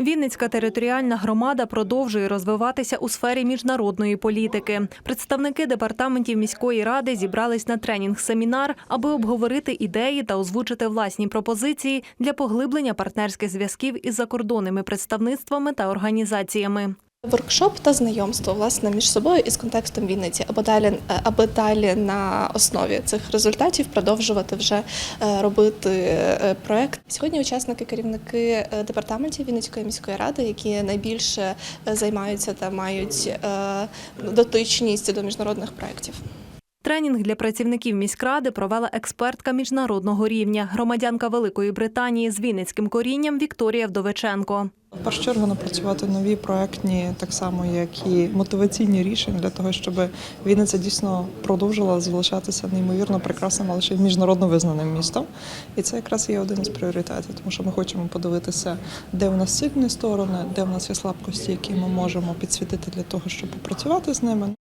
Вінницька територіальна громада продовжує розвиватися у сфері міжнародної політики. Представники департаментів міської ради зібрались на тренінг-семінар, аби обговорити ідеї та озвучити власні пропозиції для поглиблення партнерських зв'язків із закордонними представництвами та організаціями. Воркшоп та знайомство власне між собою і з контекстом Вінниці, аби далі, е, аби далі на основі цих результатів продовжувати вже е, робити е, проект. Сьогодні учасники, керівники департаментів Вінницької міської ради, які найбільше займаються та мають дотичність до міжнародних проєктів. Тренінг для працівників міськради провела експертка міжнародного рівня, громадянка Великої Британії з вінницьким корінням Вікторія Вдовиченко. В першу напрацювати нові проектні, так само як і мотиваційні рішення для того, щоб Вінниця дійсно продовжила залишатися неймовірно прекрасним, але ще й міжнародно визнаним містом. І це якраз є один із пріоритетів, тому що ми хочемо подивитися, де в нас сильні сторони, де в нас є слабкості, які ми можемо підсвітити для того, щоб попрацювати з ними.